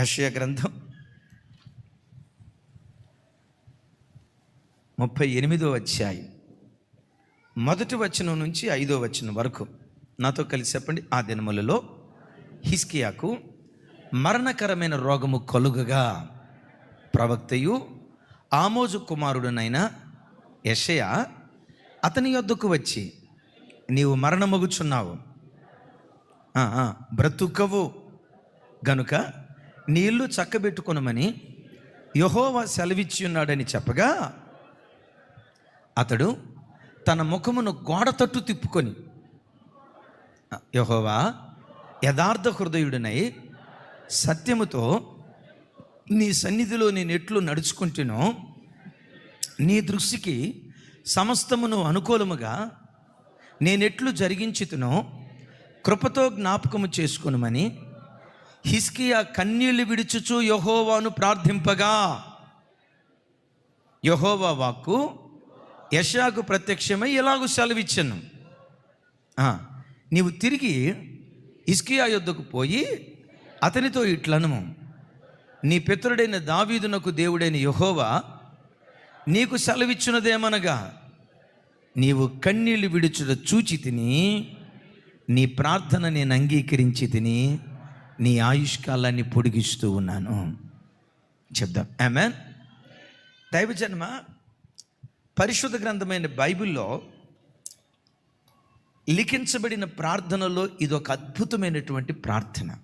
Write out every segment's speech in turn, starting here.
యషయ గ్రంథం ముప్పై ఎనిమిదో అధ్యాయం. మొదటి వచనం నుంచి ఐదో వచనం వరకు నాతో కలిసి చెప్పండి. ఆ దినములలో హిస్కియాకు మరణకరమైన రోగము కలుగగా. ప్రవక్తయు ఆమోజు కుమారుడునైన యషయ అతని యొద్దకు వచ్చి నీవు మరణమగుచున్నావు. బ్రతుకవు. గనుక నీ ఇల్లు చక్కబెట్టుకొనమని యహోవా సెలవిచ్చి ఉన్నాడని చెప్పగా అతడు తన ముఖమును గోడ తట్టు తిప్పుకొని యహోవా యథార్థ హృదయుడినై సత్యముతో నీ సన్నిధిలో నేను ఎట్లు నడుచుకుంటునో నీ దృష్టికి సమస్తమును అనుకూలముగా నేనెట్లు జరిగించుతునో కృపతో జ్ఞాపకము చేసుకునమని హిస్కియా కన్నీళ్ళు విడుచుచు యహోవాను ప్రార్థింపగా. యహోవా వాక్కు యశాకు ప్రత్యక్షమై ఎలాగూ సెలవిచ్చాను. ఆ, నీవు తిరిగి హిస్కియా యొద్దకు పోయి అతనితో ఇట్లను నీ పితరుడైన దావీదునకు దేవుడైన యహోవా నీకు సెలవిచ్చినదేమనగా నీవు కన్నీళ్ళు విడుచుట చూచి తిని నీ ప్రార్థన నేను అంగీకరించి తిని నీ ఆయుష్కాలాన్ని పొడిగిస్తూ ఉన్నాను. చెప్దాం. ఆమెన్ దైవజన్మ పరిశుద్ధ గ్రంథమైన బైబిల్లో లిఖించబడిన ప్రార్థనలో ఇది ఒక అద్భుతమైనటువంటి ప్రార్థన.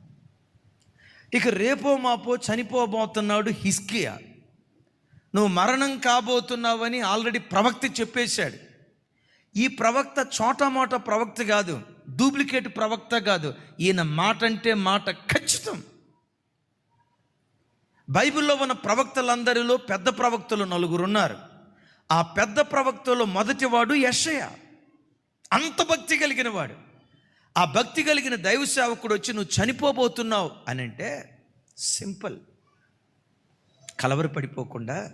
ఇక రేపో మాపో చనిపోబోతున్నాడు హిస్కియా నువ్వు మరణం కాబోతున్నావని ఆల్రెడీ ప్రవక్త చెప్పేశాడు. ఈ ప్రవక్త చోటమోట ప్రవక్త కాదు. డూప్లికేట్ ప్రవక్త కాదు. ఈయన మాట అంటే మాట ఖచ్చితం. బైబిల్లో ఉన్న ప్రవక్తలందరిలో పెద్ద ప్రవక్తలు నలుగురు ఉన్నారు ఆ పెద్ద ప్రవక్తలో మొదటివాడు యషయ. అంత భక్తి కలిగిన వాడు ఆ భక్తి కలిగిన దైవ సేవకుడు వచ్చి నువ్వు చనిపోబోతున్నావు అని అంటే సింపుల్. కలవరపడిపోకుండా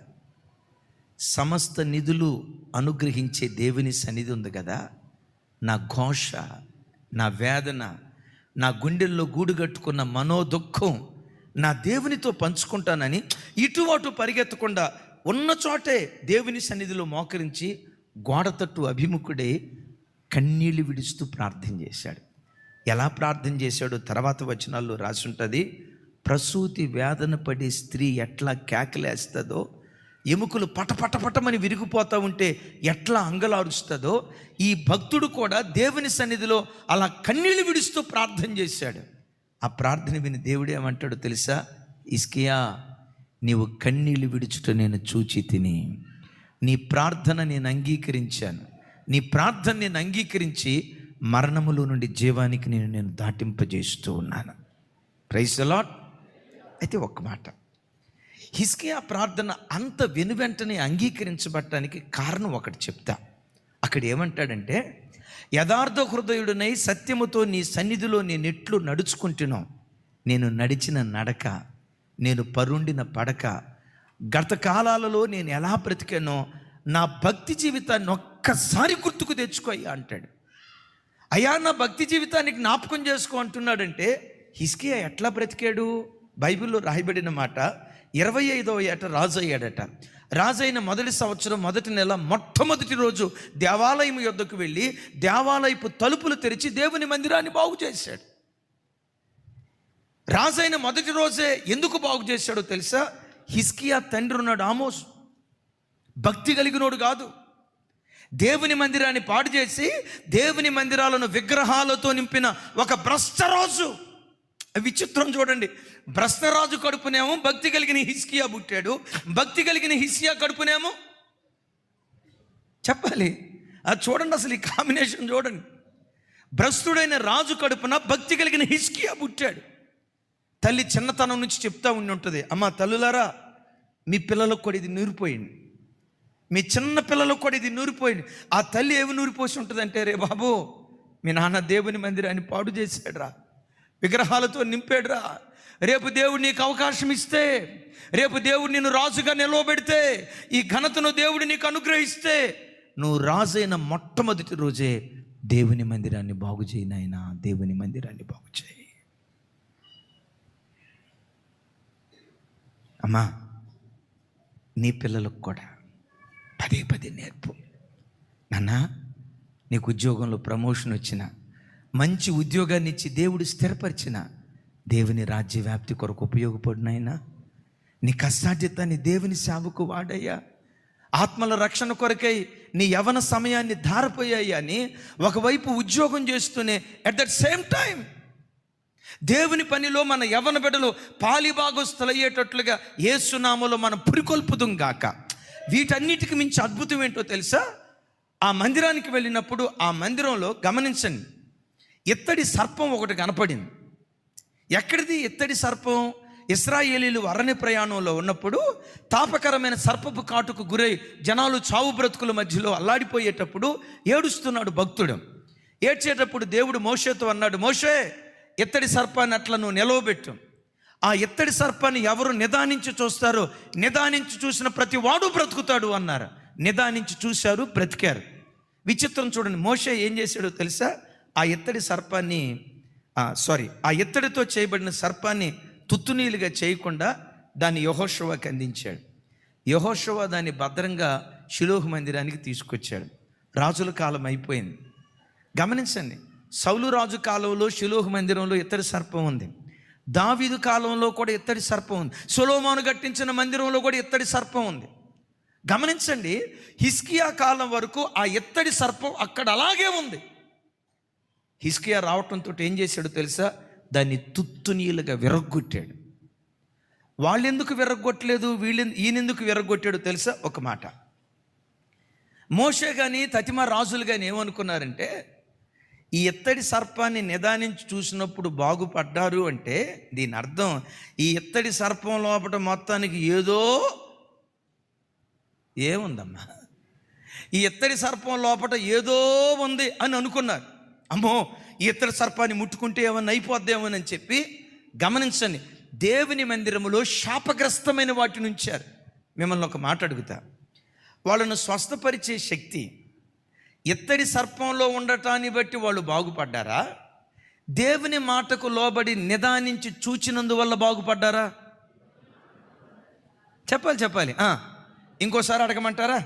సమస్త నిధులు అనుగ్రహించే దేవుని సన్నిధి ఉంది కదా. నా ఘోష నా వేదన నా గుండెల్లో గూడు కట్టుకున్న మనోదుఖం నా దేవునితో పంచుకుంటానని ఇటు అటు పరిగెత్తకుండా ఉన్న చోటే దేవుని సన్నిధిలో మోకరించి గోడ తట్టు అభిముఖుడే కన్నీళ్ళు విడుస్తూ ప్రార్థన చేశాడు. ఎలా ప్రార్థన చేశాడో తర్వాత వచనాల్లో రాసుంటుంది. ప్రసూతి వేదన పడే స్త్రీ ఎట్లా కేకలేస్తుందో ఎముకలు పటపటపటమని విరిగిపోతూ ఉంటే ఎట్లా అంగలారుస్తుందో ఈ భక్తుడు కూడా దేవుని సన్నిధిలో అలా కన్నీళ్ళు విడుస్తూ ప్రార్థన చేశాడు. ఆ ప్రార్థన విని దేవుడు ఏమంటాడు తెలుసా? ఇస్కియా నీవు కన్నీళ్ళు విడుచుట నేను చూచి తిని నీ ప్రార్థన నేను అంగీకరించాను. నీ ప్రార్థన నేను అంగీకరించి మరణములో నుండి జీవానికి నేను నేను దాటింపజేస్తూ ఉన్నాను. ప్రైస్ అలాట్ అయితే ఒక్క మాట. హిస్కియా ప్రార్థన అంత వెనువెంటనే అంగీకరించబడటానికి కారణం ఒకటి చెప్తా. అక్కడ ఏమంటాడంటే యథార్థ హృదయుడునై సత్యముతో నీ సన్నిధిలో నేను ఎట్లు నడుచుకుంటున్నాం నేను నడిచిన నడక నేను పరుండిన పడక గత కాలాలలో నేను ఎలా బ్రతికానో నా భక్తి జీవితాన్ని ఒక్కసారి గుర్తుకు తెచ్చుకో అయ్యా అంటాడు. అయ్యా నా భక్తి జీవితానికి జ్ఞాపకం చేసుకో అంటున్నాడంటే హిస్కియా ఎట్లా బ్రతికాడు? బైబిల్లో రాయబడిన మాట ఇరవై ఐదవ ఏట రాజు అయ్యాడట రాజైన మొదటి సంవత్సరం మొదటి నెల మొట్టమొదటి రోజు దేవాలయం యొద్దకు వెళ్ళి దేవాలయపు తలుపులు తెరిచి దేవుని మందిరాన్ని బాగు చేశాడు. రాజైన మొదటి రోజే ఎందుకు బాగు చేశాడో తెలుసా? హిస్కియా తండ్రి ఉన్నాడు ఆమోస్. భక్తి కలిగినోడు కాదు. దేవుని మందిరాన్ని పాడు చేసి దేవుని మందిరాలను విగ్రహాలతో నింపిన ఒక భ్రష్టరాజు విచిత్రం చూడండి. భ్రష్టరాజు కడుపునేమో భక్తి కలిగిన హిస్కియా పుట్టాడు. భక్తి కలిగిన హిస్కియా కడుపునేమో? చెప్పాలి. అది చూడండి అసలు ఈ కాంబినేషన్ చూడండి. భ్రష్టుడైన రాజు కడుపున భక్తి కలిగిన హిస్కియా పుట్టాడు. తల్లి చిన్నతనం నుంచి చెప్తా ఉండి ఉంటుంది అమ్మ తల్లులారా మీ పిల్లలకు కూడా ఇది నూరిపోయింది. మీ చిన్న పిల్లలకు కూడా ఇది నూరిపోయింది. ఆ తల్లి ఏమి నూరిపోసి ఉంటుందంటే రే బాబు మీ నాన్న దేవుని మందిరాన్ని పాడు చేశాడురా. విగ్రహాలతో నింపాడురా. రేపు దేవుడు నీకు అవకాశం ఇస్తే రేపు దేవుడు నిన్ను రాజుగా నిలవబెడితే ఈ ఘనతను దేవుడు నీకు అనుగ్రహిస్తే నువ్వు రాజైన మొట్టమొదటి రోజే దేవుని మందిరాన్ని బాగు చేయి నాయనా. దేవుని మందిరాన్ని బాగు చేయి. అమ్మా నీ పిల్లలకు కూడా పదే పదే నేర్పు. నాన్న నీకు ఉద్యోగంలో ప్రమోషన్ వచ్చిన మంచి ఉద్యోగాన్ని ఇచ్చి దేవుడు స్థిరపరిచిన దేవుని రాజ్య వ్యాప్తి కొరకు ఉపయోగపడినైనా నీ కష్టార్జితాన్ని దేవుని సేవకు వాడయ్యా. ఆత్మల రక్షణ కొరకై నీ యవన సమయాన్ని ధారపోయాయా అని ఒకవైపు ఉద్యోగం చేస్తూనే అట్ దట్ సేమ్ టైం దేవుని పనిలో మన యవన బిడ్డలు పాలిభాగస్తులయ్యేటట్లుగా ఏసునామలో మనం పురికొల్పుదాం గాక. వీటన్నిటికి మించి అద్భుతం ఏంటో తెలుసా? ఆ మందిరానికి వెళ్ళినప్పుడు ఆ మందిరంలో గమనించండి. ఇత్తడి సర్పం ఒకటి కనపడింది. ఎక్కడిది? ఇత్తడి సర్పం. ఇస్రాయేలీలు అరణ్య ప్రయాణంలో ఉన్నప్పుడు తాపకరమైన సర్పపు కాటుకు గురై జనాలు చావు బ్రతుకుల మధ్యలో అల్లాడిపోయేటప్పుడు ఏడుస్తున్నాడు భక్తుడు. ఏడ్చేటప్పుడు దేవుడు మోషేతో అన్నాడు మోషే ఎత్తడి సర్పాన్ని అట్లా నువ్వు నిలవబెట్టు. ఆ ఇత్తడి సర్పాన్ని ఎవరు నిదానించి చూస్తారో నిదానించి చూసిన ప్రతి వాడు బ్రతుకుతాడు అన్నారు. నిదానించి చూశారు బ్రతికారు. విచిత్రం చూడండి మోషే ఏం చేశాడో తెలుసా? ఆ ఇత్తడి సర్పాన్ని సారీ ఆ ఇత్తడితో చేయబడిన సర్పాన్ని తుత్తునీలుగా చేయకుండా దాన్ని యహోషవాకి అందించాడు. యహోషవ దాన్ని భద్రంగా శిలోహ మందిరానికి తీసుకొచ్చాడు. రాజుల కాలం అయిపోయింది. గమనించండి సౌలు రాజు కాలంలో శిలోహ మందిరంలో ఇత్తడి సర్పం ఉంది. దావీదు కాలంలో కూడా ఇత్తడి సర్పం ఉంది. సొలోమాను కట్టించిన మందిరంలో కూడా ఇత్తడి సర్పం ఉంది. గమనించండి హిస్కియా కాలం వరకు ఆ ఇత్తడి సర్పం అక్కడ అలాగే ఉంది. హిస్కియా రావటంతో ఏం చేశాడు తెలుసా? దాన్ని తుత్తునీలుగా విరగ్గొట్టాడు. వాళ్ళెందుకు విరగ్గొట్టలేదు? వీళ్ళె ఈయనెందుకు విరగ్గొట్టాడు తెలుసా? ఒక మాట. మోషే కానీ తతిమ రాజులు కానీ ఏమనుకున్నారంటే ఈ ఇత్తడి సర్పాన్ని నిదానించి చూసినప్పుడు బాగుపడ్డారు అంటే దీని అర్థం ఈ ఇత్తడి సర్పం లోపల మొత్తానికి ఏదో ఏముందమ్మా? ఈ ఇత్తడి సర్పం లోపల ఏదో ఉంది అని అనుకున్నారు. అమ్మో ఈ సర్పాన్ని ముట్టుకుంటే ఏమన్నా అయిపోద్దేమోనని చెప్పి గమనించండి. దేవుని మందిరములో శాపగ్రస్తమైన వాటిని ఉంచారు. మిమ్మల్ని ఒక మాట అడుగుతా. వాళ్ళను స్వస్థపరిచే శక్తి ఇత్తడి సర్పంలో ఉండటాన్ని బట్టి వాళ్ళు బాగుపడ్డారా? దేవుని మాటకు లోబడి నిదానించి చూచినందువల్ల బాగుపడ్డారా? చెప్పాలి చెప్పాలి. ఇంకోసారి అడగమంటారా?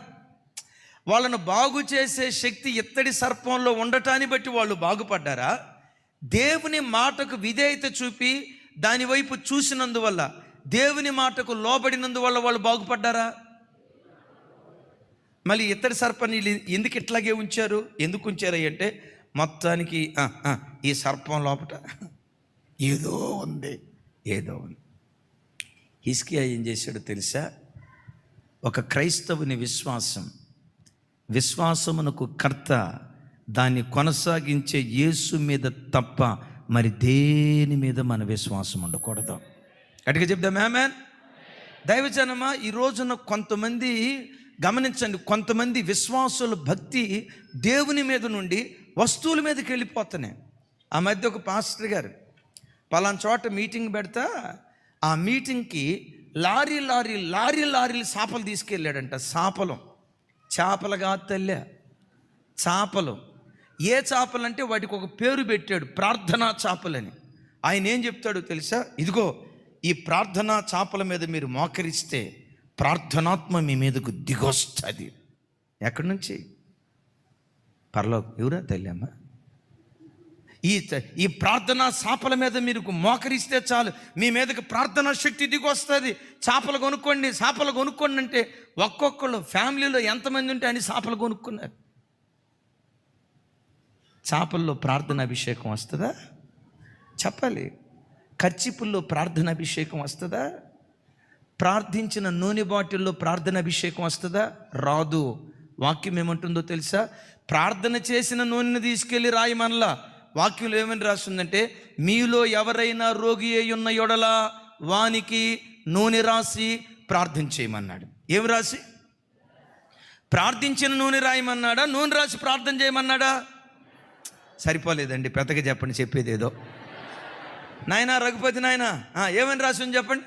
వాళ్ళను బాగు చేసే శక్తి ఇత్తడి సర్పంలో ఉండటాన్ని బట్టి వాళ్ళు బాగుపడ్డారా? దేవుని మాటకు విధేయత చూపి దాని వైపు చూసినందువల్ల దేవుని మాటకు లోబడినందువల్ల వాళ్ళు బాగుపడ్డారా? మళ్ళీ ఇత్తడి సర్పాన్ని ఎందుకు ఇట్లాగే ఉంచారు? ఎందుకు ఉంచారు అంటే మొత్తానికి ఈ సర్పం లోపట ఏదో ఉంది ఏదో ఉంది. హిస్కియా ఏం చేశాడో తెలుసా? ఒక క్రైస్తవుని విశ్వాసం విశ్వాసమునకు కర్త దాన్ని కొనసాగించే యేసు మీద తప్ప మరి దేని మీద మన విశ్వాసం ఉండకూడదు. గట్టిగా చెప్దాం మ్యాన్ దైవజనమా ఈ రోజున కొంతమంది గమనించండి కొంతమంది విశ్వాసుల భక్తి దేవుని మీద నుండి వస్తువుల మీదకి వెళ్ళిపోతున్నాయి. ఆ మధ్య ఒక పాస్టర్ గారు పలానా చోట మీటింగ్ పెడతా ఆ మీటింగ్కి లారీ లారీ లారీ లారీలు సాపలు తీసుకెళ్ళాడంట సాపలం. చేపలు చేపలుగా చేపలు. ఏ చేపలంటే వాటికి ఒక పేరు పెట్టాడు ప్రార్థనా చేపలని. ఆయన ఏం చెప్తాడో తెలుసా? ఇదిగో ఈ ప్రార్థనా చేపల మీద మీరు మోకరిస్తే ప్రార్థనాత్మ మీ మీదకు దిగొస్తుంది. ఎక్కడి నుంచి? పర్లో ఎవరా తల్లి ఈ ఈ ప్రార్థనా చేపల మీద మీరు మోకరిస్తే చాలు. మీ మీదకి ప్రార్థనా శక్తి దిగొస్తుంది చేపలు కొనుక్కోండి చేపలు కొనుక్కోండి అంటే ఒక్కొక్కళ్ళు ఫ్యామిలీలో ఎంతమంది ఉంటే అని చేపలు కొనుక్కున్నారు. చేపల్లో ప్రార్థన అభిషేకం వస్తుందా? చెప్పాలి. ఖర్చిపుల్లో ప్రార్థన అభిషేకం వస్తుందా? ప్రార్థించిన నూనె బాటిల్లో ప్రార్థన అభిషేకం వస్తుందా? రాదు. వాక్యం ఏమంటుందో తెలుసా? ప్రార్థన చేసిన నూనెని తీసుకెళ్ళి రాయమనలా వాక్యంలో ఏమని రాస్తుందంటే మీలో ఎవరైనా రోగి అయి ఉన్న యొడల వానికి నూనె రాసి ప్రార్థన చేయమన్నాడు ఏమి రాసి? ప్రార్థించిన నూనె రాయమన్నాడా? నూనె రాసి ప్రార్థన చేయమన్నాడా? సరిపోలేదండి పెద్దగా చెప్పండి చెప్పేది ఏదో. నాయనా రఘుపతి నాయన ఏమని రాసి ఉంది చెప్పండి?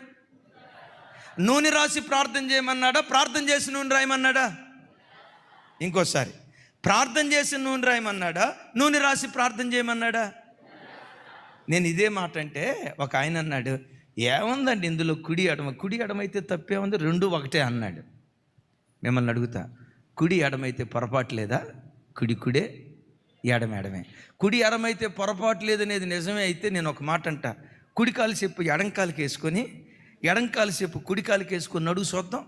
నూనె రాసి ప్రార్థన చేయమన్నాడా? ప్రార్థన చేసి నూనె రాయమన్నాడా? ఇంకోసారి. ప్రార్థన చేసి నూనె రాయమన్నాడా? నూనె రాసి ప్రార్థన చేయమన్నాడా? నేను ఇదే మాట అంటే ఒక ఆయన అన్నాడు ఏముందండి ఇందులో కుడి ఎడమ కుడి ఎడమైతే తప్పే ఉంది రెండు ఒకటే అన్నాడు. మిమ్మల్ని అడుగుతా కుడి ఎడమైతే పొరపాటు లేదా? కుడి కుడే ఎడమ ఎడమే కుడి ఎడమైతే పొరపాటు లేదనేది నిజమే అయితే నేను ఒక మాట అంట కుడి కాలు చెప్పు ఎడంకాలుకి వేసుకొని ఎడంకాలు చెప్పు కుడి కాలుకి వేసుకొని నడువు చూద్దాం.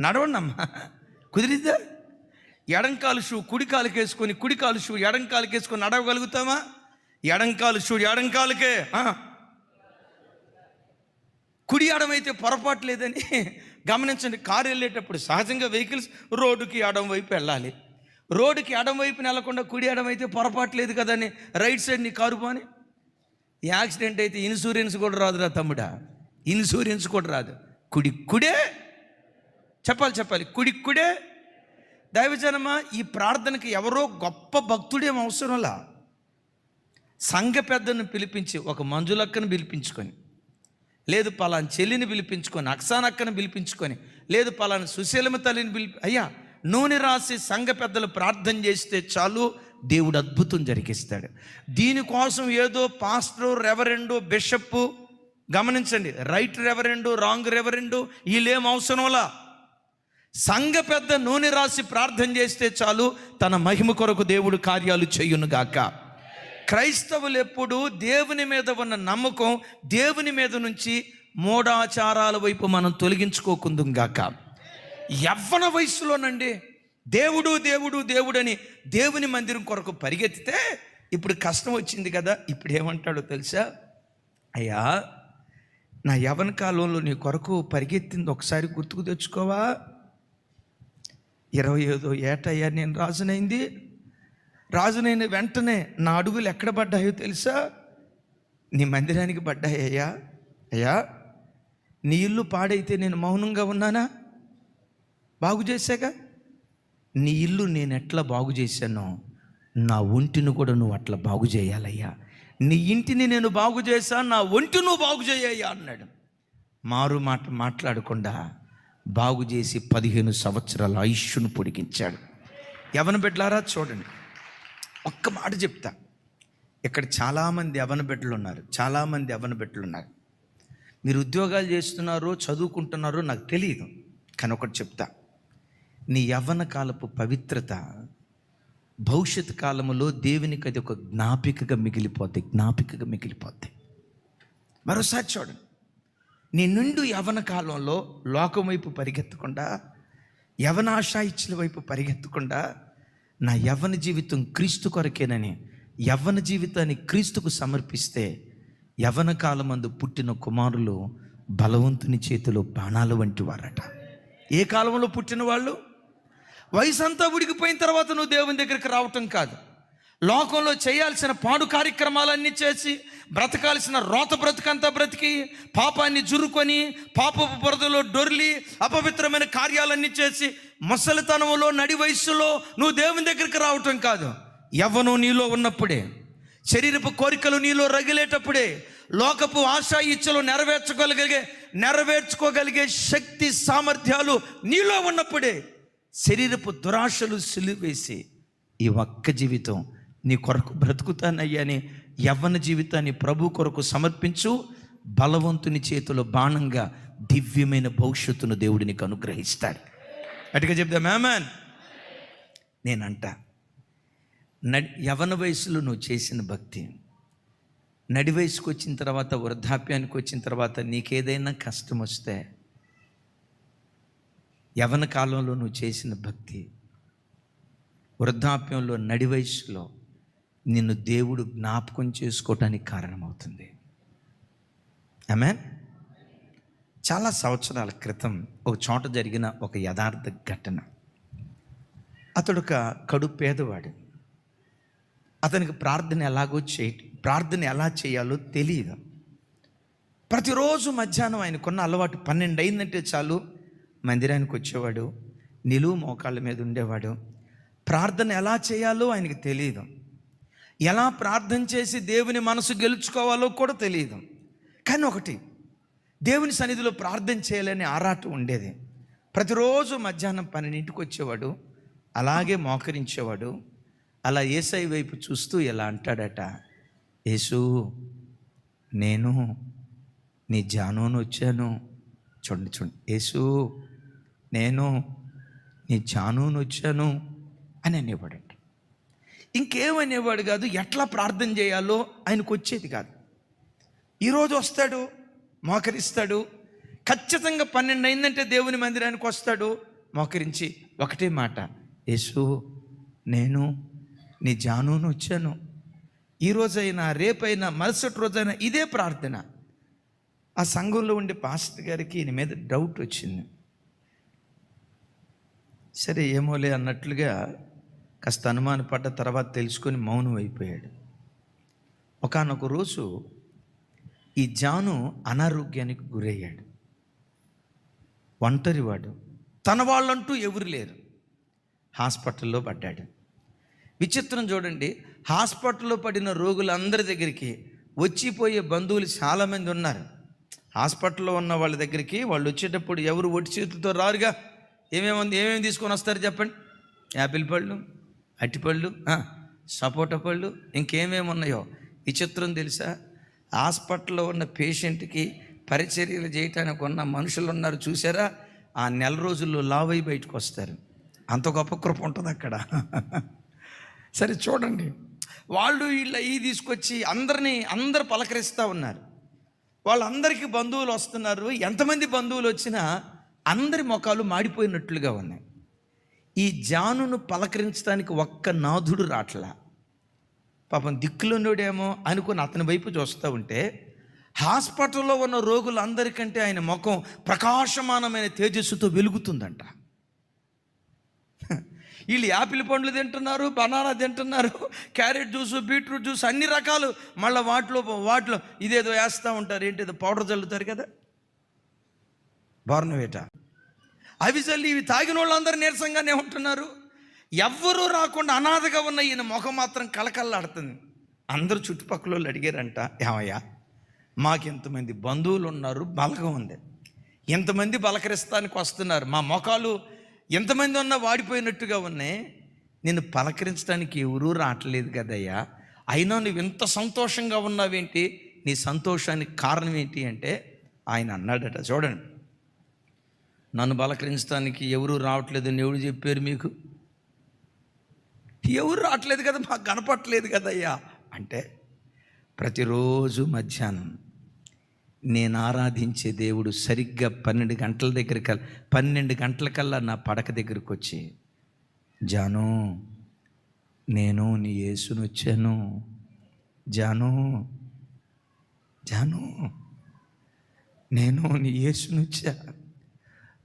నడవండి అమ్మా కుదిరిద్దా? ఎడంకాలు షూ కుడికాలుకి వేసుకొని కుడి కాలు షూ ఎడంకాలుకి వేసుకొని నడవగలుగుతామా? ఎడంకాలు షూ ఎడంకాలుకే కుడి ఎడమైతే పొరపాటు లేదని గమనించండి. కారు వెళ్ళేటప్పుడు సహజంగా వెహికల్స్ రోడ్డుకి ఎడం వైపు వెళ్ళాలి. రోడ్డుకి ఎడం వైపు వెళ్ళకుండా కుడి ఎడం అయితే పొరపాటు లేదు కదని రైట్ సైడ్ నీ కారు పోని. యాక్సిడెంట్ అయితే ఇన్సూరెన్స్ కూడా రాదురా తమ్ముడా. ఇన్సూరెన్స్ కూడా రాదు. కుడి కుడే చెప్పాలి చెప్పాలి. కుడి కుడే. ఈ ప్రార్థనకి ఎవరో గొప్ప భక్తుడేం అవసరంలా సంఘ పెద్దను పిలిపించి ఒక మంజులక్కను పిలిపించుకొని లేదు పలాని చెల్లిని పిలిపించుకొని అక్సానక్కను పిలిపించుకొని లేదు పలాని సుశీలమ తల్లిని పిలిపి అయ్యా నూనె రాసి సంఘ పెద్దలు ప్రార్థన చేస్తే చాలు దేవుడు అద్భుతం జరిగిస్తాడు. దీనికోసం ఏదో పాస్టర్ రెవరెండు బిషప్ గమనించండి. రైట్ రెవరెండు రాంగ్ రెవరెండు వీళ్ళేం అవసరంలా సంఘ పెద్ద నూనె రాసి ప్రార్థన చేస్తే చాలు తన మహిమ కొరకు దేవుడు కార్యాలు చేయునుగాక క్రైస్తవులు ఎప్పుడు దేవుని మీద ఉన్న నమ్మకం దేవుని మీద నుంచి మూఢాచారాల వైపు మనం తొలగించుకోకుందుం గాక. యవ్వన వయసులోనండి దేవుడు దేవుడు దేవుడని దేవుని మందిరం కొరకు పరిగెత్తితే ఇప్పుడు కష్టం వచ్చింది కదా ఇప్పుడు ఏమంటాడో తెలుసా? అయ్యా నా యవన కాలంలో నీ కొరకు పరిగెత్తింది ఒకసారి గుర్తుకు తెచ్చుకోవా? ఇరవై ఐదో ఏటయ్యా నేను రాజునైంది. రాజునైన వెంటనే నా అడుగులు ఎక్కడ పడ్డాయో తెలుసా? నీ మందిరానికి పడ్డాయ్యా. అయ్యా నీ ఇల్లు పాడైతే నేను మౌనంగా ఉన్నానా? బాగు చేశాక? నీ ఇల్లు నేను ఎట్లా బాగు చేశానో నా ఒంటిని కూడా నువ్వు అట్లా బాగు చేయాలయ్యా. నీ ఇంటిని నేను బాగు చేశా నా ఒంటి నువ్వు బాగు చేయ్యా అన్నాడు. మారు మాట మాట్లాడకుండా బాగు చేసి పదిహేను సంవత్సరాల ఆయుష్ను పొడిగించాడు. యవన బిడ్డలారా చూడండి. ఒక్క మాట చెప్తా. ఇక్కడ చాలామంది యవన బిడ్డలు ఉన్నారు చాలామంది యవన బిడ్డలు ఉన్నారు మీరు ఉద్యోగాలు చేస్తున్నారో చదువుకుంటున్నారో నాకు తెలియదు కానీ ఒకటి చెప్తా. నీ యవ్వన కాలపు పవిత్రత భవిష్యత్ కాలంలో దేవునికి అది ఒక జ్ఞాపికగా మిగిలిపోద్ది జ్ఞాపికగా మిగిలిపోద్ది. మరోసారి చూడండి. నీ నుండు యవన కాలంలో లోకం వైపు పరిగెత్తకుండా యవనాశా ఇచ్చిన వైపు పరిగెత్తకుండా నా యవ్వన జీవితం క్రీస్తు కొరకేనని యవ్వన జీవితాన్ని క్రీస్తుకు సమర్పిస్తే యవ్వన కాలమందు పుట్టిన కుమారులు బలవంతుని చేతిలో బాణాలు వంటి వారట. ఏ కాలంలో పుట్టిన వాళ్ళు? వయసు అంతా ఉడికిపోయిన తర్వాత నువ్వు దేవుని దగ్గరికి రావటం కాదు. లోకంలో చేయాల్సిన పాడు కార్యక్రమాలన్నీ చేసి బ్రతకాల్సిన రోత బ్రతుకంతా బ్రతికి పాపాన్ని జురుకొని పాపపు బురదలో డొర్లి అపవిత్రమైన కార్యాలన్నీ చేసి ముసలితనంలో నడి వయస్సులో నువ్వు దేవుని దగ్గరికి రావటం కాదు. ఎవను నీలో ఉన్నప్పుడే శరీరపు కోరికలు నీలో రగిలేటప్పుడే లోకపు ఆశా ఇచ్చలు నెరవేర్చుకోగలిగే నెరవేర్చుకోగలిగే శక్తి సామర్థ్యాలు నీలో ఉన్నప్పుడే శరీరపు దురాశలు సిలివేసి ఈ ఒక్క జీవితం నీ కొరకు బ్రతుకుతానయ్యని యవ్వన జీవితాన్ని ప్రభు కొరకు సమర్పించు. బలవంతుని చేతిలో బాణంగా దివ్యమైన భవిష్యత్తును దేవుడు నీకు అనుగ్రహిస్తాడు. అటుగా చెప్తా మేమన్ నేనంట. నడి యవన వయసులో నువ్వు చేసిన భక్తి. నడి వయసుకు వచ్చిన తర్వాత వృద్ధాప్యానికి వచ్చిన తర్వాత నీకేదైనా కష్టం వస్తే యవన కాలంలో నువ్వు చేసిన భక్తి వృద్ధాప్యంలో నడి వయసులో నిన్ను దేవుడు జ్ఞాపకం చేసుకోవటానికి కారణమవుతుంది. ఆమె చాలా సంవత్సరాల క్రితం ఒక చోట జరిగిన ఒక యథార్థ ఘటన. అతడు ఒక కడు పేదవాడు. అతనికి ప్రార్థన ఎలాగో చేయ ప్రార్థన ఎలా చేయాలో తెలియదు ప్రతిరోజు మధ్యాహ్నం ఆయనకున్న అలవాటు పన్నెండు అయిందంటే చాలు. మందిరానికి వచ్చేవాడు నిలువు మోకాళ్ళ మీద ఉండేవాడు. ప్రార్థన ఎలా చేయాలో ఆయనకి తెలియదు ఎలా ప్రార్థన చేసి దేవుని మనసు గెలుచుకోవాలో కూడా తెలియదు. కానీ ఒకటి దేవుని సన్నిధిలో ప్రార్థన చేయాలని ఆరాటం ఉండేది. ప్రతిరోజు మధ్యాహ్నం పన్నెండింటికి వచ్చేవాడు అలాగే మోకరించేవాడు అలా ఏసై వైపు చూస్తూ ఇలా అంటాడట యేసు నేను నీ జానోను వచ్చాను. చూడండి చూడండి యేసు నేను నీ జానోను వచ్చాను అని అనేవాడు. ఇంకేమనేవాడు కాదు ఎట్లా ప్రార్థన చేయాలో ఆయనకు వచ్చేది కాదు. ఈరోజు వస్తాడు మోకరిస్తాడు ఖచ్చితంగా పన్నెండు అయిందంటే దేవుని మందిరానికి వస్తాడు మోకరించి ఒకటే మాట యేసు నేను నీ జానును వచ్చాను. ఈ రోజైనా రేపైనా మరుసటి రోజైనా ఇదే ప్రార్థన. ఆ సంఘంలో ఉండే పాస్టర్ గారికి ఈయన మీద డౌట్ వచ్చింది. సరే ఏమోలే అన్నట్లుగా కాస్త అనుమానపడ్డ తర్వాత తెలుసుకొని మౌనం అయిపోయాడు ఒకనొక రోజు ఈ జాను అనారోగ్యానికి గురయ్యాడు. ఒంటరివాడు తన వాళ్ళంటూ ఎవరు లేరు. హాస్పిటల్లో పడ్డాడు. విచిత్రం చూడండి హాస్పిటల్లో పడిన రోగులందరి దగ్గరికి వచ్చిపోయే బంధువులు చాలామంది ఉన్నారు. హాస్పిటల్లో ఉన్న వాళ్ళ దగ్గరికి వాళ్ళు వచ్చేటప్పుడు ఎవరు ఒట్టి చేతులతో రారుగా? ఏమేమి ఏమేమి తీసుకొని వస్తారు చెప్పండి? యాపిల్ పళ్ళు అట్టిపళ్ళు సపోటా పళ్ళు ఇంకేమేమి ఉన్నాయో? విచిత్రం తెలుసా? హాస్పిటల్లో ఉన్న పేషెంట్కి పరిచర్యలు చేయటానికి ఉన్న మనుషులు ఉన్నారు. చూసారా? ఆ నెల రోజుల్లో లావై బయటకు వస్తారు. అంత గొప్ప కృప ఉంటుంది అక్కడ. సరే చూడండి. వాళ్ళు వీళ్ళ ఈ తీసుకొచ్చి అందరినీ అందరు పలకరిస్తూ ఉన్నారు. వాళ్ళందరికీ బంధువులు వస్తున్నారు. ఎంతమంది బంధువులు వచ్చినా అందరి ముఖాలు మాడిపోయినట్లుగా ఉన్నాయి. ఈ జానును పలకరించడానికి ఒక్క నాథుడు రాట్లా. పాపం దిక్కులున్నోడేమో అనుకుని అతని వైపు చూస్తూ ఉంటే హాస్పిటల్లో ఉన్న రోగులందరికంటే ఆయన ముఖం ప్రకాశమానమైన తేజస్సుతో వెలుగుతుందంట. వీళ్ళు యాపిల్ పండ్లు తింటున్నారు బనానా తింటున్నారు క్యారెట్ జ్యూస్ బీట్రూట్ జ్యూస్ అన్ని రకాలు మళ్ళీ వాటిలో వాటిలో ఇదేదో వేస్తూ ఉంటారు ఏంటిదో పౌడర్ చల్లుతారు కదా. బార్నవేట. అవి చల్లి ఇవి తాగిన వాళ్ళందరూ నీరసంగానే ఉంటున్నారు. ఎవ్వరూ రాకుండా అనాథగా ఉన్న ఈయన ముఖం మాత్రం కలకల్లాడుతుంది అందరూ చుట్టుపక్కల వాళ్ళు అడిగారంట ఏమయ్యా మాకెంతమంది బంధువులు ఉన్నారు బలగం ఉంది. ఎంతమంది పలకరిస్తానికి వస్తున్నారు? మా మొఖాలు ఎంతమంది ఉన్నా వాడిపోయినట్టుగా ఉన్నాయి. నేను పలకరించడానికి ఎవరూ రావట్లేదు కదయ్యా. అయినా నువ్వు ఇంత సంతోషంగా ఉన్నావేంటి? నీ సంతోషానికి కారణం ఏంటి? అంటే ఆయన అన్నాడట. చూడండి. నన్ను బలకరించడానికి ఎవరు రావట్లేదని ఎవరు చెప్పారు మీకు? ఎవరు రావట్లేదు కదా మాకు కనపట్లేదు కదయ్యా. అంటే ప్రతిరోజు మధ్యాహ్నం నేను ఆరాధించే దేవుడు సరిగ్గా పన్నెండు గంటల దగ్గర పన్నెండు గంటలకల్లా నా పడక దగ్గరికి వచ్చి జాను నేను నీ యేసును వచ్చాను. జాను జాను నేను నీ యేసును వచ్చాను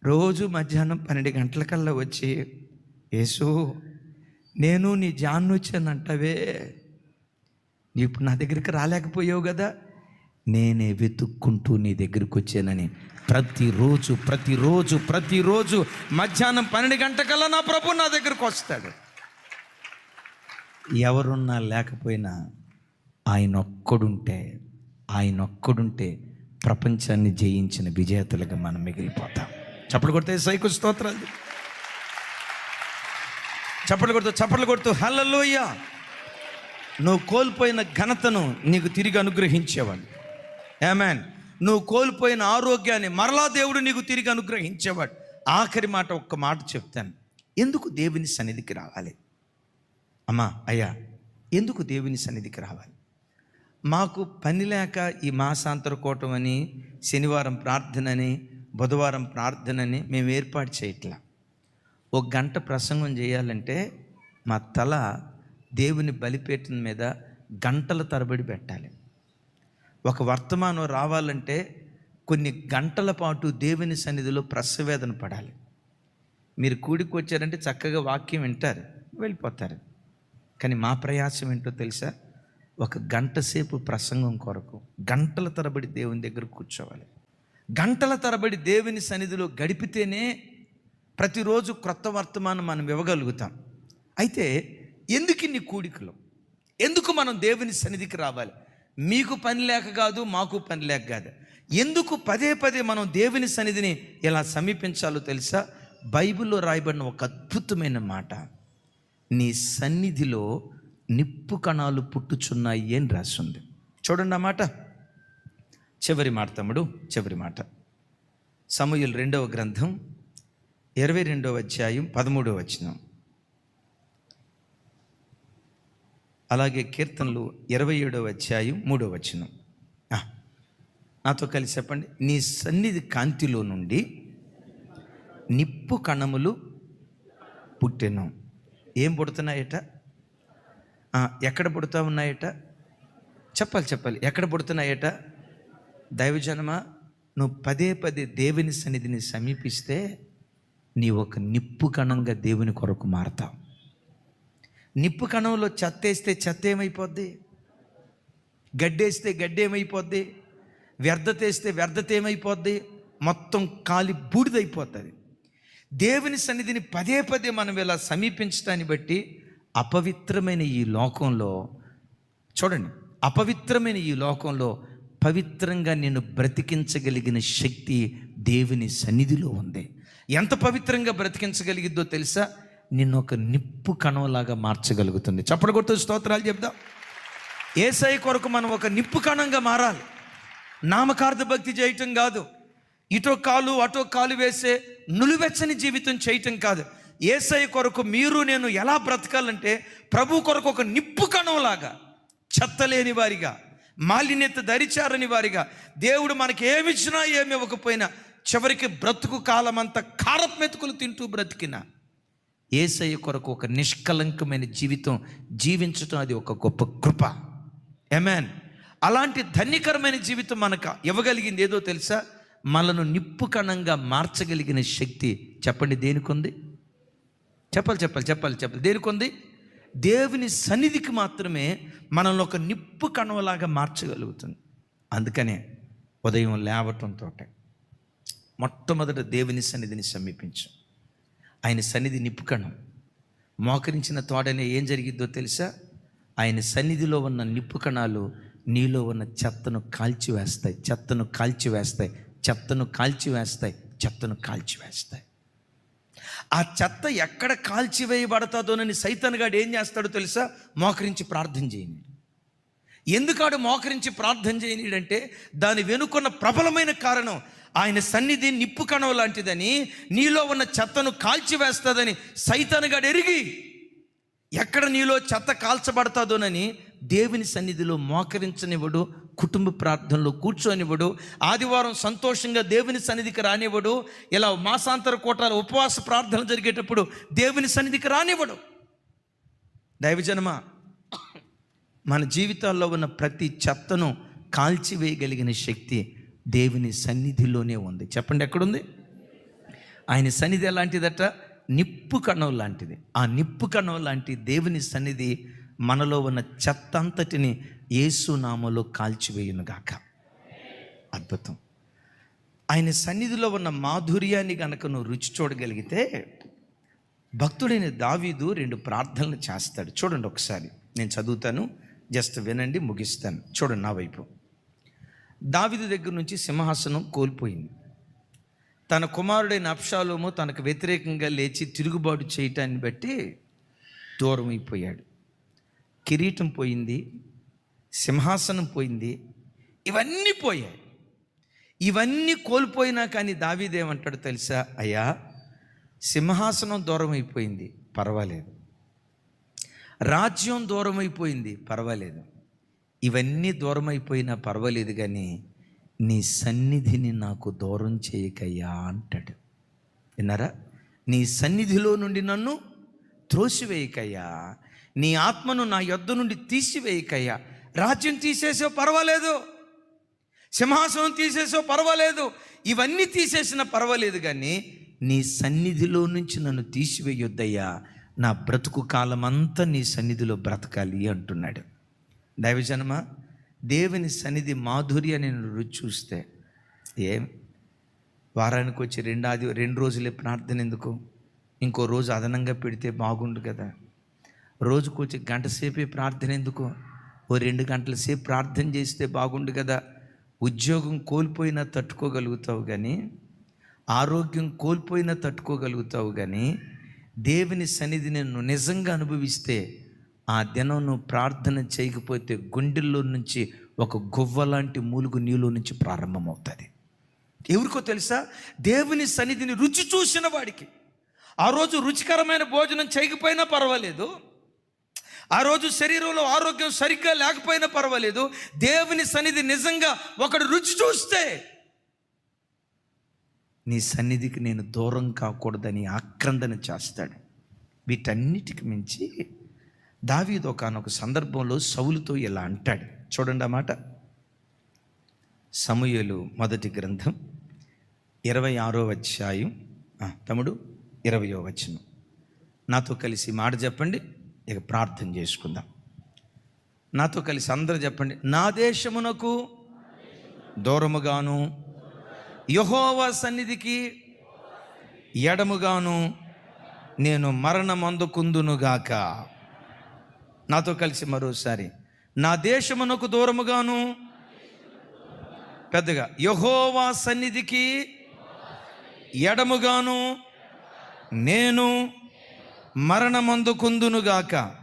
రోజు మధ్యాహ్నం పన్నెండు గంటలకల్లా వచ్చి యేసు నేను నీ జాన్ను వచ్చానంటవే. నీ ఇప్పుడు నా దగ్గరికి రాలేకపోయావు కదా నేనే వెతుక్కుంటూ నీ దగ్గరికి వచ్చానని ప్రతిరోజు ప్రతిరోజు ప్రతిరోజు మధ్యాహ్నం పన్నెండు గంటకల్లా నా ప్రభు నా దగ్గరకు వస్తాడు. ఎవరున్నా లేకపోయినా ఆయన ఒక్కడుంటే ఆయన ఒక్కడుంటే ప్రపంచాన్ని జయించిన విజేతలుగా మనం మిగిలిపోతాం. చప్పట్లు కొడితే సైకు స్తోత్రాలు. చప్పట్లు కొడుతూ చప్పట్లు కొడుతూ హల్లలోయ! నువ్వు కోల్పోయిన ఘనతను నీకు తిరిగి అనుగ్రహించేవాడు ఏమాన్ నువ్వు కోల్పోయిన ఆరోగ్యాన్ని మరలా దేవుడు నీకు తిరిగి అనుగ్రహించేవాడు. ఆఖరి మాట ఒక్క మాట చెప్తాను. ఎందుకు దేవుని సన్నిధికి రావాలి? అమ్మా అయ్యా ఎందుకు దేవుని సన్నిధికి రావాలి? మాకు పని లేక ఈ మాసాంతర కూటం అని శనివారం ప్రార్థనని బుధవారం ప్రార్థనని మేము ఏర్పాటు చేయట్లా. ఒక గంట ప్రసంగం చేయాలంటే మా తల దేవుని బలిపేటం మీద గంటల తరబడి పెట్టాలి. ఒక వర్తమానం రావాలంటే కొన్ని గంటల పాటు దేవుని సన్నిధిలో ప్రసవేదన పడాలి. మీరు కూడికి వచ్చారంటే చక్కగా వాక్యం వింటారు వెళ్ళిపోతారు. కానీ మా ప్రయాసం ఏంటో తెలుసా? ఒక గంట సేపు ప్రసంగం కొరకు గంటల తరబడి దేవుని దగ్గర కూర్చోవాలి. గంటల తరబడి దేవుని సన్నిధిలో గడిపితేనే ప్రతిరోజు క్రొత్త వర్తమానం మనం ఇవ్వగలుగుతాం. అయితే ఎందుకు ఇన్ని కూడికలు? ఎందుకు మనం దేవుని సన్నిధికి రావాలి? మీకు పని లేక కాదు మాకు పని లేక కాదు. ఎందుకు పదే పదే మనం దేవుని సన్నిధిని ఎలా సమీపించాలో తెలుసా? బైబిల్లో రాయబడిన ఒక అద్భుతమైన మాట. నీ సన్నిధిలో నిప్పు కణాలు పుట్టుచున్నాయి అని రాసింది. చూడండి ఆ మాట. చివరి మాట తమ్ముడు చివరి మాట. సమూహులు రెండవ గ్రంథం ఇరవై రెండవ అధ్యాయం పదమూడవ వచనం. అలాగే కీర్తనలు ఇరవై ఏడవ అధ్యాయం మూడవ వచనం. నాతో కలిసి చెప్పండి. నీ సన్నిధి కాంతిలో నుండి నిప్పు కణములు పుట్టెను. ఏం పుడుతున్నాయట? ఎక్కడ పుడతా ఉన్నాయట? చెప్పాలి చెప్పాలి. ఎక్కడ పుడుతున్నాయట? దైవజనమ? నువ్వు పదే పదే దేవుని సన్నిధిని సమీపిస్తే నీ ఒక నిప్పు కణంగా దేవుని కొరకు మారతావు. నిప్పు కణంలో చెత్తేస్తే చెత్త ఏమైపోద్ది? గడ్డేస్తే గడ్డి ఏమైపోద్ది? వ్యర్థత వ్యర్థత ఏమైపోద్ది? మొత్తం కాలి బూడిదైపోతుంది. దేవుని సన్నిధిని పదే పదే మనం ఇలా సమీపించడాన్ని బట్టి అపవిత్రమైన ఈ లోకంలో చూడండి అపవిత్రమైన ఈ లోకంలో పవిత్రంగా నేను బ్రతికించగలిగిన శక్తి దేవుని సన్నిధిలో ఉంది. ఎంత పవిత్రంగా బ్రతికించగలిగిద్దో తెలుసా? నిన్ను ఒక నిప్పు కణంలాగా మార్చగలుగుతుంది. చప్పటి కొట్టు స్తోత్రాలు చెప్దాం. ఏసై కొరకు మనం ఒక నిప్పు కణంగా మారాలి. నామకార్థ భక్తి చేయటం కాదు. ఇటో కాలు అటో కాలు వేసే నులివెచ్చని జీవితం చేయటం కాదు. ఏసై కొరకు మీరు నేను ఎలా బ్రతకాలంటే ప్రభు కొరకు ఒక నిప్పు కణంలాగా చెత్తలేని వారిగా మాలిన్యత దరిచారని వారిగా దేవుడు మనకి ఏమిచ్చినా ఏమి ఇవ్వకపోయినా చివరికి బ్రతుకు కాలం అంతా కారపు తింటూ బ్రతికిన ఏసయ్య కొరకు ఒక నిష్కలంకమైన జీవితం జీవించటం అది ఒక గొప్ప కృప. ఎమెన్ అలాంటి ధన్యకరమైన జీవితం మనకు ఇవ్వగలిగింది ఏదో తెలుసా? మనను నిప్పు కణంగా మార్చగలిగిన శక్తి. చెప్పండి దేనికి ఉంది చెప్పాలి చెప్పాలి చెప్పాలి చెప్పాలి. దేనికి ఉంది దేవుని సన్నిధికి మాత్రమే మనల్ని ఒక నిప్పు కణంలాగా మార్చగలుగుతుంది. అందుకనే ఉదయం లేవటంతో మొట్టమొదట దేవుని సన్నిధిని సమీపించు. ఆయన సన్నిధి నిప్పు కణం. మోకరించిన తోడనే ఏం జరిగిద్దో తెలుసా? ఆయన సన్నిధిలో ఉన్న నిప్పు కణాలు నీలో ఉన్న చెత్తను కాల్చివేస్తాయి చెత్తను కాల్చివేస్తాయి చెత్తను కాల్చివేస్తాయి చెత్తను కాల్చివేస్తాయి. ఆ చెత్త ఎక్కడ కాల్చివేయబడతాదోనని సైతన్గాడు ఏం చేస్తాడో తెలుసా? మోకరించి ప్రార్థన చేయనీడు. ఎందుకాడు మోకరించి ప్రార్థన చేయనీడంటే దాని వెనుకున్న ప్రబలమైన కారణం ఆయన సన్నిధి నిప్పు కణం లాంటిదని నీలో ఉన్న చెత్తను కాల్చివేస్తుందని సైతన్గాడు ఎరిగి ఎక్కడ నీలో చెత్త కాల్చబడతాదోనని దేవుని సన్నిధిలో మోకరించనివ్వడు కుటుంబ ప్రార్థనలో కూర్చొనివ్వడు. ఆదివారం సంతోషంగా దేవుని సన్నిధికి రానివ్వడు. ఇలా మాసాంతర కోటాల ఉపవాస ప్రార్థన జరిగేటప్పుడు దేవుని సన్నిధికి రానివ్వడు. దైవజనమా మన జీవితాల్లో ఉన్న ప్రతి చెత్తను కాల్చివేయగలిగిన శక్తి దేవుని సన్నిధిలోనే ఉంది. చెప్పండి ఎక్కడుంది? ఆయన సన్నిధి ఎలాంటిదట? నిప్పు కణం లాంటిది. ఆ నిప్పు కణం లాంటి దేవుని సన్నిధి మనలో ఉన్న చెత్త అంతటిని ఏసునామలో కాల్చివేయునుగాక. అద్భుతం. ఆయన సన్నిధిలో ఉన్న మాధుర్యాన్ని కనుక నువ్వు రుచి చూడగలిగితే భక్తుడైన దావీదు రెండు ప్రార్థనలు చేస్తాడు. చూడండి ఒకసారి. నేను చదువుతాను. జస్ట్ వినండి ముగిస్తాను. చూడండి నా వైపు. దావీదు దగ్గర నుంచి సింహాసనం కోల్పోయింది. తన కుమారుడైన అప్షాలోము తనకు వ్యతిరేకంగా లేచి తిరుగుబాటు చేయటాన్ని బట్టి దూరం అయిపోయాడు కిరీటం పోయింది. సింహాసనం పోయింది. ఇవన్నీ పోయాయి. ఇవన్నీ కోల్పోయినా కానీ దావీదేమంటాడు తెలుసా? అయ్యా సింహాసనం దూరం అయిపోయింది. పర్వాలేదు. రాజ్యం దూరం అయిపోయింది. పర్వాలేదు. ఇవన్నీ దూరం అయిపోయినా పర్వాలేదు కానీ నీ సన్నిధిని నాకు దూరం చేయకయ్యా అంటాడు. విన్నారా? నీ సన్నిధిలో నుండి నన్ను త్రోసివేయకయ్యా. నీ ఆత్మను నా యొద్ద నుండి తీసివేయకయ్యా. రాజ్యం తీసేసో పర్వాలేదు. సింహాసనం తీసేసో పర్వాలేదు. ఇవన్నీ తీసేసినా పర్వాలేదు కానీ నీ సన్నిధిలో నుంచి నన్ను తీసివేయొద్దయ్యా. నా బ్రతుకు కాలమంతా నీ సన్నిధిలో బ్రతకాలి అంటున్నాడు. దైవజనమ దేవుని సన్నిధి మాధుర్యాన్ని నేను రుచి చూస్తే ఏం? వారానికి వచ్చి రెండు ఆది రెండు రోజులే ప్రార్థన ఎందుకు? ఇంకో రోజు అదనంగా పెడితే బాగుండు కదా. రోజుకు వచ్చి గంట సేపే ప్రార్థన ఎందుకు? ఓ రెండు గంటల సేపు ప్రార్థన చేస్తే బాగుండు కదా. ఉద్యోగం కోల్పోయినా తట్టుకోగలుగుతావు కానీ ఆరోగ్యం కోల్పోయినా తట్టుకోగలుగుతావు కానీ దేవుని సన్నిధిని నిన్ను నిజంగా అనుభవిస్తే ఆ దినం నువ్వు ప్రార్థన చేయకపోతే గుండెల్లో నుంచి ఒక గువ్వ లాంటి మూలుగు నీలో నుంచి ప్రారంభమవుతుంది. ఎవరికో తెలుసా? దేవుని సన్నిధిని రుచి చూసిన వాడికి. ఆ రోజు రుచికరమైన భోజనం చేయకపోయినా పర్వాలేదు. ఆ రోజు శరీరంలో ఆరోగ్యం సరిగ్గా లేకపోయినా పర్వాలేదు. దేవుని సన్నిధి నిజంగా ఒకడు రుచి చూస్తే నీ సన్నిధికి నేను దూరం కాకూడదని ఆక్రందన చేస్తాడు. వీటన్నిటికి మించి దావీదు ఒకనొక సందర్భంలో సౌలుతో ఇలా అంటాడు. చూడండి ఆ మాట. సమూయేలు మొదటి గ్రంథం ఇరవై ఆరో అధ్యాయం. తమ్ముడు ఇరవయో వచనం. నాతో కలిసి మాట చెప్పండి. ఇక ప్రార్థన చేసుకుందాం. నాతో కలిసి అందరూ చెప్పండి నా దేశమునకు దూరముగాను యహోవా సన్నిధికి ఎడముగాను నేను మరణమందుకుందునుగాక. నాతో కలిసి మరోసారి నా దేశమునకు దూరముగాను పెద్దగా యహోవా సన్నిధికి ఎడముగాను నేను మరణమందుకుందునుగాక.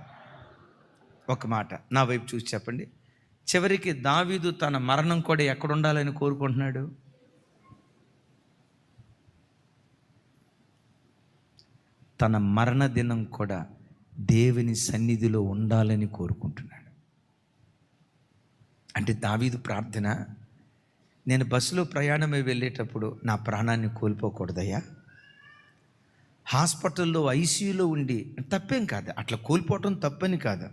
ఒక మాట నా వైపు చూసి చెప్పండి. చివరికి దావీదు తన మరణం కూడా ఎక్కడ ఉండాలని కోరుకుంటున్నాడు? తన మరణ దినం కూడా దేవుని సన్నిధిలో ఉండాలని కోరుకుంటున్నాడు. అంటే దావీదు ప్రార్థన నేను బస్సులో ప్రయాణమై వెళ్ళేటప్పుడు నా ప్రాణాన్ని కోల్పోకూడదయ్యా? హాస్పిటల్లో ఐసీయూలో ఉండి తప్పేం కాదు. అట్లా కోల్పోవటం తప్పని కాదు.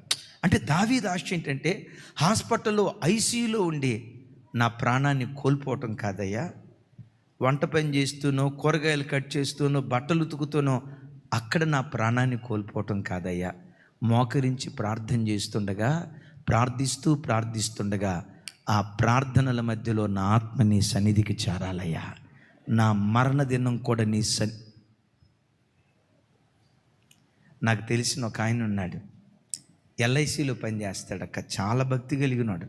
అంటే దావీ ఆశ ఏంటంటే హాస్పిటల్లో ఐసీయూలో ఉండి నా ప్రాణాన్ని కోల్పోవటం కాదయ్యా. వంట పని చేస్తూనో కూరగాయలు కట్ చేస్తూనో బట్టలు ఉతుకుతూనో అక్కడ నా ప్రాణాన్ని కోల్పోవటం కాదయ్యా. మోకరించి ప్రార్థన చేస్తుండగా ప్రార్థిస్తూ ప్రార్థిస్తుండగా ఆ ప్రార్థనల మధ్యలో నా ఆత్మ నీ సన్నిధికి చేరాలయ్యా. నా మరణ దినం కూడా నీ సన్ నాకు తెలిసిన ఒక ఆయన ఉన్నాడు. ఎల్ఐసిలో పనిచేస్తాడు అక్క. చాలా భక్తి కలిగినాడు.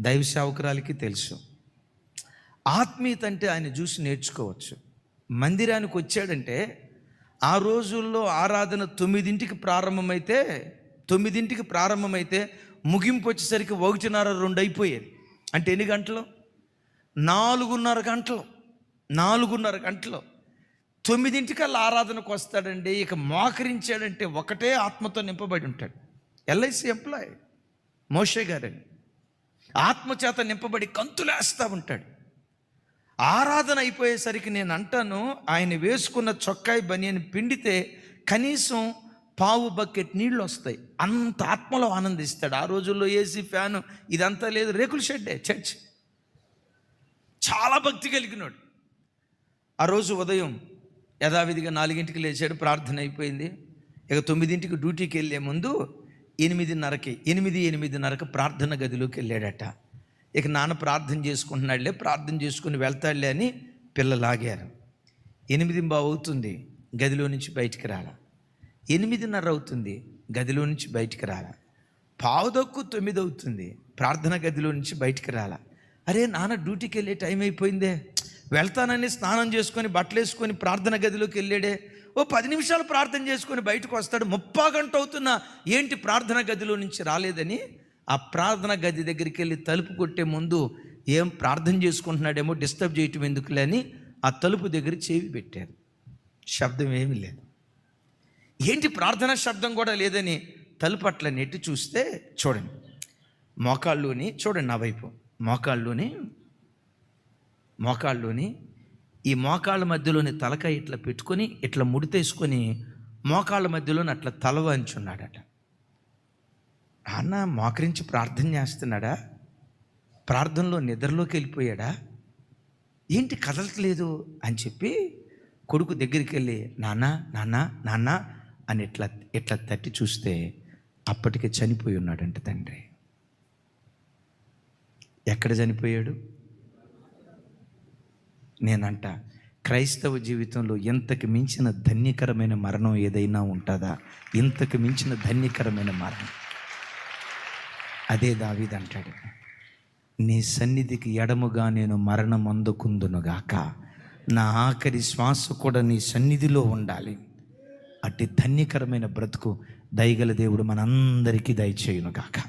దైవ సేవకురాలకి తెలుసు. ఆత్మీయత అంటే ఆయన చూసి నేర్చుకోవచ్చు. మందిరానికి వచ్చాడంటే ఆ రోజుల్లో ఆరాధన తొమ్మిదింటికి ప్రారంభమైతే తొమ్మిదింటికి ప్రారంభమైతే ముగింపు వచ్చేసరికి ఒకటిన్నర రెండు అయిపోయేది. అంటే ఎన్ని గంటలు? నాలుగున్నర గంటలు. నాలుగున్నర గంటలు. తొమ్మిదింటికల్లా ఆరాధనకు వస్తాడండి ఇక మోకరించాడంటే ఒకటే ఆత్మతో నింపబడి ఉంటాడు. ఎల్ఐసి ఎంప్లాయ్ మోషే గారని ఆత్మచేత నింపబడి కంతులేస్తూ ఉంటాడు. ఆరాధన అయిపోయేసరికి నేను అంటాను ఆయన వేసుకున్న చొక్కాయి బనియని పిండితే కనీసం పావు బకెట్ నీళ్ళు వస్తాయి అంత ఆత్మలో ఆనందిస్తాడు. ఆ రోజుల్లో ఏసీ ఫ్యాను ఇదంతా లేదు. రేకుల షెడ్డే చర్చ్. చాలా భక్తి కలిగినాడు. ఆ రోజు ఉదయం యథావిధిగా నాలుగింటికి లేచాడు ప్రార్థన అయిపోయింది. ఇక తొమ్మిదింటికి డ్యూటీకి వెళ్ళే ముందు ఎనిమిదిన్నరకి ఎనిమిది ఎనిమిదిన్నరకు ప్రార్థన గదిలోకి వెళ్ళాడట. ఇక నాన్న ప్రార్థన చేసుకుంటున్నాడులే ప్రార్థన చేసుకుని వెళ్తాడులే అని పిల్లలాగారు ఎనిమిది బావు అవుతుంది గదిలో నుంచి బయటికి రాలా. ఎనిమిదిన్నర అవుతుంది గదిలో నుంచి బయటికి రాలా. పావుదక్కు తొమ్మిది అవుతుంది ప్రార్థన గదిలో నుంచి బయటికి రాలా. అరే నాన్న డ్యూటీకి వెళ్ళే టైం అయిపోయిందే. వెళ్తానని స్నానం చేసుకొని బట్టలు వేసుకొని ప్రార్థన గదిలోకి వెళ్ళాడే. ఓ పది నిమిషాలు ప్రార్థన చేసుకొని బయటకు వస్తాడు. ముప్పా గంట అవుతున్నా ఏంటి ప్రార్థన గదిలో నుంచి రాలేదని? ఆ ప్రార్థన గది దగ్గరికి వెళ్ళి తలుపు కొట్టే ముందు ఏం ప్రార్థన చేసుకుంటున్నాడేమో డిస్టర్బ్ చేయటం ఎందుకులే అని ఆ తలుపు దగ్గర చేవి పెట్టారు శబ్దం ఏమీ లేదు. ఏంటి ప్రార్థన శబ్దం కూడా లేదని తలుపు అట్లా నెట్టి చూస్తే చూడండి. మోకాళ్ళలోని చూడండి నా వైపు. మోకాళ్ళలోని మోకాళ్ళలోని ఈ మోకాళ్ళ మధ్యలోని తలకాయ ఇట్లా పెట్టుకొని ఇట్లా ముడితేసుకొని మోకాళ్ళ మధ్యలోని అట్లా తల వంచున్నాడట. అన్న మోకరించి ప్రార్థన చేస్తున్నాడా? ప్రార్థనలో నిద్రలోకి వెళ్ళిపోయాడా? ఏంటి కదలట్లేదు అని చెప్పి కొడుకు దగ్గరికి వెళ్ళి నాన్న నాన్న నాన్న అని ఇట్లా ఇట్లా తట్టి చూస్తే అప్పటికే చనిపోయి ఉన్నాడంట తండ్రి. ఎక్కడ చనిపోయాడు? నేనంట క్రైస్తవ జీవితంలో ఇంతకు మించిన ధన్యకరమైన మరణం ఏదైనా ఉంటుందా? ఇంతకు మించిన ధన్యకరమైన మరణం? అదే దావిది అంటాడు నీ సన్నిధికి ఎడముగా నేను మరణం అందుకుందునుగాక నా ఆఖరి శ్వాస కూడా నీ సన్నిధిలో ఉండాలి. అట్టి ధన్యకరమైన బ్రతుకు దయగల దేవుడు మనందరికీ దయచేయునుగాక